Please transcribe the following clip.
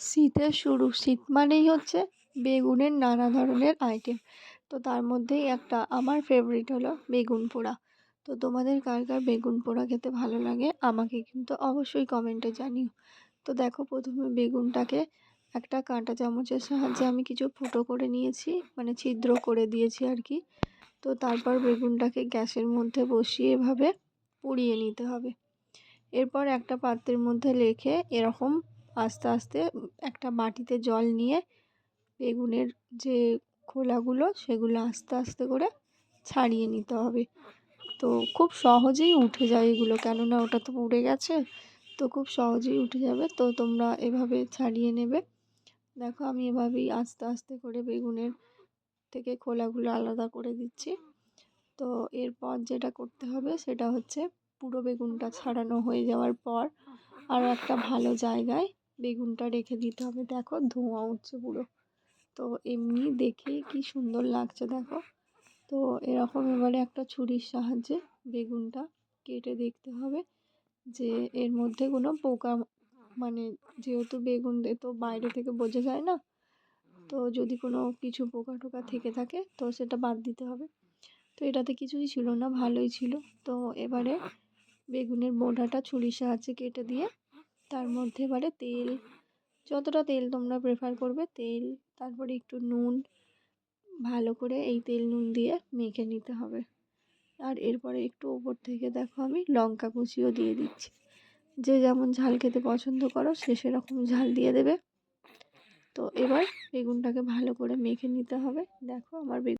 শীতের শুরু। শীত মানেই হচ্ছে বেগুনের নানা ধরনের আইটেম তো তার মধ্যেই একটা আমার ফেভারিট হলো বেগুন পোড়া। তো তোমাদের কার কার বেগুন পোড়া খেতে ভালো লাগে আমাকে কিন্তু অবশ্যই কমেন্টে জানিও। তো দেখো প্রথমে বেগুনটাকে একটা কাঁটা চামচের সাহায্যে আমি কিছু ফুটো করে নিয়েছি মানে ছিদ্র করে দিয়েছি আর কি। তো তারপর বেগুনটাকে গ্যাসের মধ্যে বসিয়ে এভাবে পুড়িয়ে নিতে হবে। এরপর একটা পাত্রের মধ্যে রেখে এরকম আস্তে আস্তে একটা বাটিতে জল নিয়ে বেগুনের যে খোলাগুলো সেগুলো আস্তে আস্তে করে ছাড়িয়ে নিতে হবে। তো খুব সহজেই উঠে যায় এগুলো, কেননা ওটা তো পুড়ে গেছে, তো খুব সহজেই উঠে যাবে। তো তোমরা এভাবে ছাড়িয়ে নেবে। দেখো আমি এভাবেই আস্তে আস্তে করে বেগুনের থেকে খোলাগুলো আলাদা করে দিচ্ছি। তো এরপর যেটা করতে হবে সেটা হচ্ছে পুরো বেগুনটা ছাড়ানো হয়ে যাওয়ার পর আরও একটা ভালো জায়গায় বেগুনটা রেখে দিতে হবে। দেখো ধোঁয়া উঠছে পুরো। তো এমনি দেখে কি সুন্দর লাগছে, দেখো। তো এরকম এবারে একটা ছুরির সাহায্যে বেগুনটা কেটে দেখতে হবে যে এর মধ্যে কোনো পোকা মানে যেহেতু বেগুন তো বাইরে থেকে বোঝা যায় না, তো যদি কোনো কিছু পোকা টোকা থেকে থাকে তো সেটা বাদ দিতে হবে। তো এটাতে কিছুই ছিল না, ভালোই ছিল। তো এবারে বেগুনের বোঁটাটা ছুরির সাহায্যে কেটে দিয়ে তার মধ্যে এবারে তেল। যতটা তেল তোমরা প্রেফার করবে, তেল, তারপরে একটু নুন, ভালো করে এই তেল নুন দিয়ে মেখে নিতে হবে। আর এরপরে একটু ওপর থেকে দেখো আমি লঙ্কা কুচিও দিয়ে দিচ্ছি। যে যেমন ঝাল খেতে পছন্দ করো, সে সেরকম ঝাল দিয়ে দেবে। তো এবার বেগুনটাকে ভালো করে মেখে নিতে হবে। দেখো আমার বেগুন